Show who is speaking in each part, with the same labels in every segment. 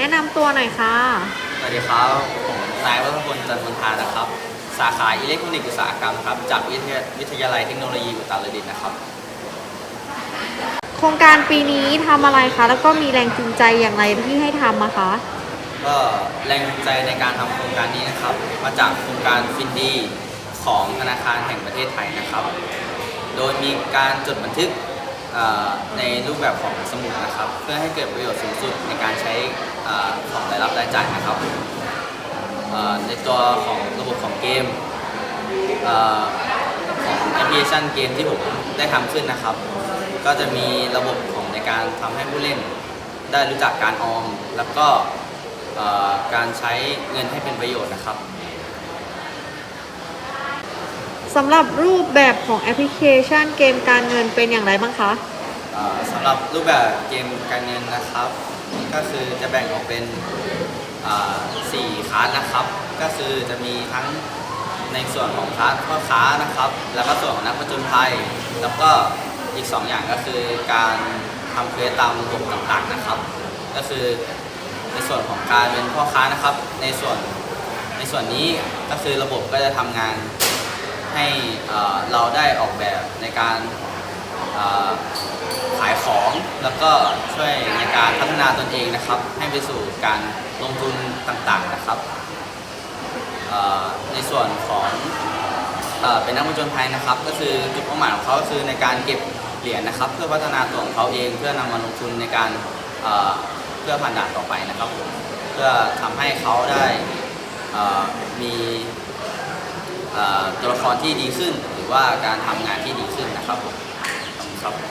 Speaker 1: นะนำตัวหน่อยค่ะ
Speaker 2: สวัสดีครับ ผมนายวัฒพลจันทร์มนทานะครับ สาขาอิเล็กทรอนิกส์อุตสาหกรรมครับ จากวิทยาวิทยาลัยเทคโนโลยีอุตรดิตถ์นะครับ
Speaker 1: โครงการปีนี้ทำอะไรคะ แล้วก็มีแรงจูงใจอย่างไรที่ให้ทำอะคะ
Speaker 2: ก็แรงจูงใจในการทำโครงการนี้นะครับ มาจากโครงการฟินดีของธนาคารแห่งประเทศไทยนะครับ โดยมีการจดบันทึกเอ่อ ในรูปแบบของสมุดนะครับ เพื่อให้เกิดประโยชน์สูงสุดในการใช้ของรายรับรายจ่ายนะครับ ในตัวของระบบของเกมอของแอปพลิเคชันเกมที่ผมได้ทำขึ้นนะครับ ก็จะมีระบบของในการทำให้ผู้เล่น ได้รู้จักการออม แล้วก็การใช้เงินให้เป็นประโยชน์นะครับ
Speaker 1: สำหรับรูปแบบของแอปพลิเคชันเกมการเงินเป็นอย่างไรบ้างคะ
Speaker 2: อ่อสำหรับรูปแบบเกมการเงินนะครับ ก็คือจะแบ่งออกเป็นอ่าสี่คลาสนะครับ ก็คือจะมีทั้งในส่วนของคลาสพ่อค้านะครับ แล้วก็ส่วนของนักผจญภัย แล้วก็อีก2อย่างก็คือการทำเควสตามระบบต่างๆนะครับ ก็คือในส่วนของการเป็นพ่อค้านะครับ ในส่วนในส่วนนี้ก็คือระบบก็จะทำงาน ให้เราได้ออกแบบในการขายของแล้วก็ช่วยในการพัฒนาตนเองนะครับ ให้ไปสู่การลงทุนต่างๆนะครับ ในส่วนของเอเป็นนักผจญภัยนะครับ ก็คือจุดเป้าหมายของเขาคือในการเก็บเหรียญนะครับ เพื่อพัฒนาตัวของเขาเองเพื่อนำมาลงทุนในการเเพื่อผ่านด่านต่อไปนะครับ เพื่อทำให้เขาได้มี ตัวละครที่ดีขึ้น หรือว่าการทำงานที่ดีขึ้นนะครับผมขอบคุณ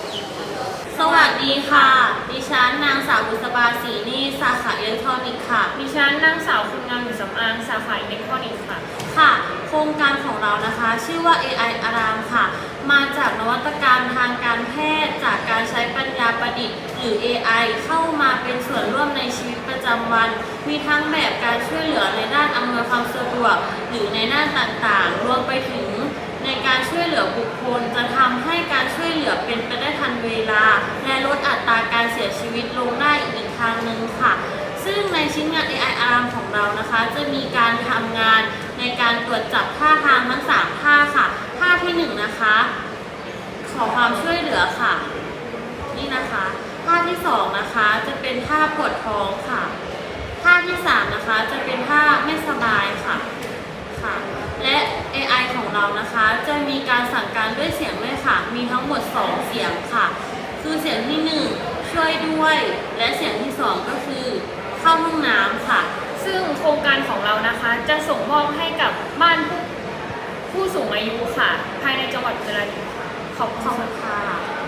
Speaker 2: ครับ
Speaker 3: สวัสดีค่ะ ดิฉันนางสาวบุษบาศรีนี่สาขาอิเล็กทรอนิกส์ค่ะ
Speaker 4: ดิฉันนางสาวคุณงามอยู่สำอางสาขาอิเล็กทรอนิกส์ค่ะ
Speaker 3: ค่ะ โครงการของเรานะคะ ชื่อว่า AI อารามค่ะ มาจากนวัตกรรมทางการแพทย์ จากการใช้ปัญญาประดิษฐ์ หรือ AI เข้ามาเป็นส่วนร่วมในชีวิตประจำวัน มีทั้งแบบการช่วยเหลือในด้านอำนวยความสะดวก หรือในด้านต่างๆ รวมไปถึงในการช่วยเหลือบุคคล จะทำให้การช่วยเหลือเป็นไปได้ทันเวลา และลดอัตราการเสียชีวิตลงได้อีกทางหนึ่งค่ะ ซึ่งในชิ้นงาน AI อารามของเรานะคะ จะมีการทำงานในการตรวจจับท่าทางทั้ง 3 ท่าค่ะ ท่าทีหนึ่1 นะคะ ขอความช่วยเหลือค่ะ นี่นะคะ ท่าที่2นะคะจะเป็นท่าปวดท้องค่ะ ท่าที่3นะคะจะเป็นท่าไม่สบายค่ะค่ะ และ AI ของเรานะคะจะมีการสั่งการด้วยเสียงด้วยค่ะ มีทั้งหมด 2 เสียงค่ะ คือเสียงที่ 1 ช่วยด้วย และเสียงที่ 2 ก็คือ เข้าห้องน้ำค่ะ
Speaker 4: ซึ่งโครงการของเรานะคะจะส่งมอบให้กับบ้านผู้ผู้สูงอายุค่ะ ภายในจังหวัดอุตรดิตถ์ค่ะขอบ
Speaker 3: ข
Speaker 4: คุ
Speaker 3: อบ
Speaker 4: ณ
Speaker 3: คุณค่ะ